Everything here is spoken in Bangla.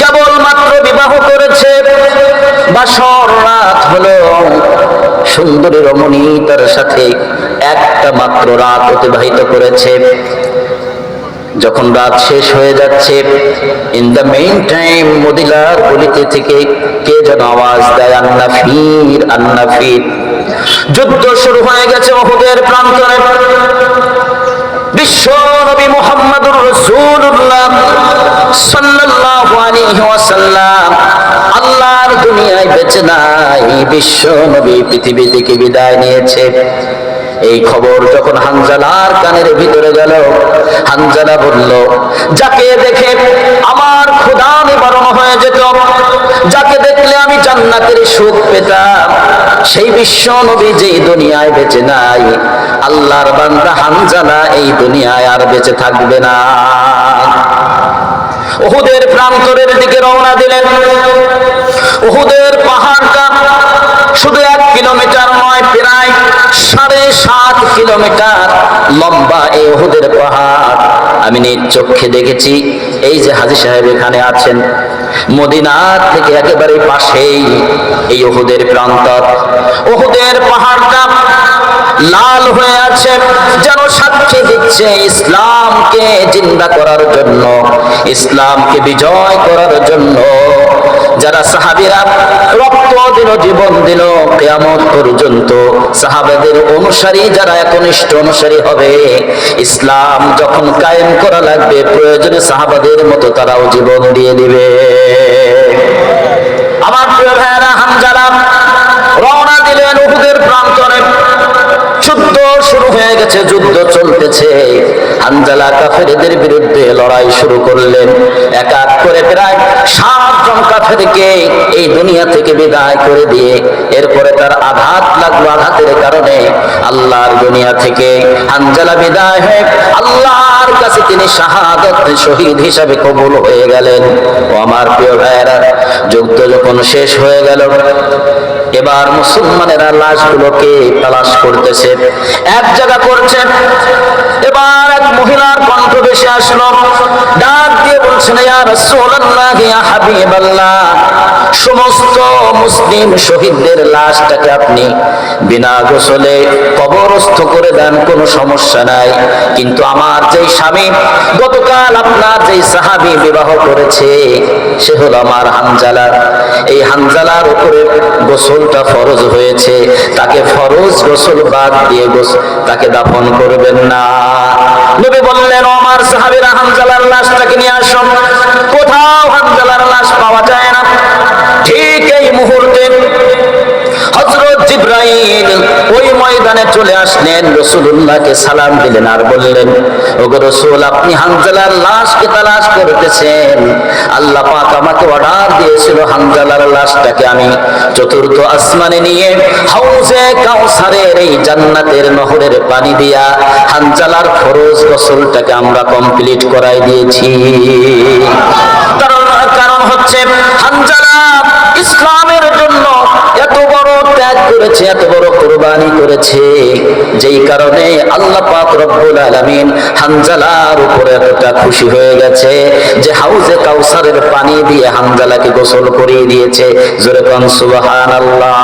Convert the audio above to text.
কেবলমাত্র বিবাহ করেছে বাসর রাত হলো। সুন্দরী রমণী তার সাথে একটা মাত্র রাত অতিবাহিত করেছে। যখন রাত শেষ হয়ে যাচ্ছে ইন দ্য মেইন টাইম মদিলার গলিতে থেকে কে যেন আওয়াজ দেয় আন্না ফির আন্না ফির যুদ্ধ শুরু হয়ে গেছে ওহুদের প্রান্তরে। বিশ্ব নবী মুহাম্মদুর রাসূলুল্লাহ সাল্লাল্লাহু আলাইহি ওয়াসাল্লাম। আল্লাহর দুনিয়ায় বেঁচে নাই, বিশ্ব নবী পৃথিবী থেকে বিদায় নিয়েছে। এই খবর যখন হানজালার কানের ভিতরে গেল, হানজালা বলল, যাকে দেখে আমার ক্ষুধা নিবারণ হয়ে যেত, যাকে দেখলে আমি জান্নাতের সুখ পেতাম সেই বিশ্ব নবী যেই দুনিয়ায় বেঁচে নাই, আল্লাহর বান্দা হানজালা এই দুনিয়ায় আর বেঁচে থাকবে না। ওহুদের প্রান্তরের দিকে রওনা দিলেন। ওহুদের পাহাড়টা শুধু এক কিলোমিটার নয়, প্রায় সাড়ে সাত কিলোমিটার লম্বা এই ওহুদের পাহাড়। আমি নিজ চোখে দেখেছি, এই যে হাজি সাহেব এখানে আছেন মদিনার থেকে একেবারে পাশেই এই ওহুদের প্রান্তর। ওহুদের পাহাড়টা লাল হয়ে আছে, যেন সাক্ষী দিচ্ছে ইসলামকে জিন্দা করার জন্য, ইসলামকে বিজয় করার জন্য। যারা সাহাবিরা রক্ত দিল, জীবন দিল, কেয়ামত পর্যন্ত সাহাবাদের অনুসারী যারা একনিষ্ঠ অনুসারী হবে, ইসলাম যখন কায়েম করা লাগবে, প্রয়োজনে সাহাবাদের মতো তারাও জীবন দিয়ে দিবে। আমার প্রিয় হামজালা রওনা দিলেন উহুদের প্রান্তরে। যুদ্ধ শুরু হয়ে গেছে, যুদ্ধ চলতেছে। হানজালা কাফেরদের বিরুদ্ধে লড়াই শুরু করলেন। এক এক করে প্রায় সাতজন কাফেরকে এই দুনিয়া থেকে বিদায় করে দিয়ে এরপরে তার আঘাত লাগল, আঘাতের কারণে আল্লাহর দুনিয়া থেকে হানজালা বিদায় হয়ে আল্লাহর কাছে তিনি শাহাদত শহীদ হিসাবে কবুল হয়ে গেলেন। ও আমার প্রিয় ভাইয়েরা, যুদ্ধ যখন শেষ হয়ে গেল, এবার মুসলমানেরা লাশগুলোকে তালাশ করতেছে। এক জায়গা করছে বেশি আসলো। ডাক দিয়ে বলছেন ইয়া রাসূলুল্লাহ ইয়া হাবিবাল্লাহ। সমস্ত মুসলিম শহীদদের লাশটাকে আপনি বিনা গোসলে কবরস্থ করে দেন, কোনো সমস্যা নাই। কিন্তু আমার যেই স্বামী, গতকাল আপনার যেই সাহাবী বিবাহ করেছে, সে হলো আমার হানজালা। এই হানজালার উপরে গোসলটা ফরজ হয়েছে। তাকে ফরজ গোসল বাদ দিয়ে গোস তাকে দাফন করবেন না। নবী বললেন আমার সাহাবীরা, হানজালার লাশটাকে নিয়ে আসুন জিব্রাইল ওই ময়দানে চলে আসলেন রসুল্লাহকে সালাম দিলেন আর বললেন রসুল, আপনি লাশকে তালাশ করতেছেন। আল্লাহ পাক আমাকে অর্ডার দিয়েছিল লাশটাকে আমি চতুর্থ আসমানে নিয়ে হাউজে কাউসারের এই জান্নাতের নহরের পানি দিয়া হানজালার ফরজ গোসলটাকে আমরা কমপ্লিট করাই দিয়েছি। কারণ কারণ হচ্ছে হানজালা করেছে, এত বড় কোরবানি করেছে। যেই কারণে আল্লাহ পাক রব্বুল আলামিন হানজালার উপরে এতটা খুশি হয়ে গেছে যে হাউজে কাউসারের পানি দিয়ে হানজালাকে গোসল করিয়ে দিয়েছে। জোরে কন, সুবহানাল্লাহ।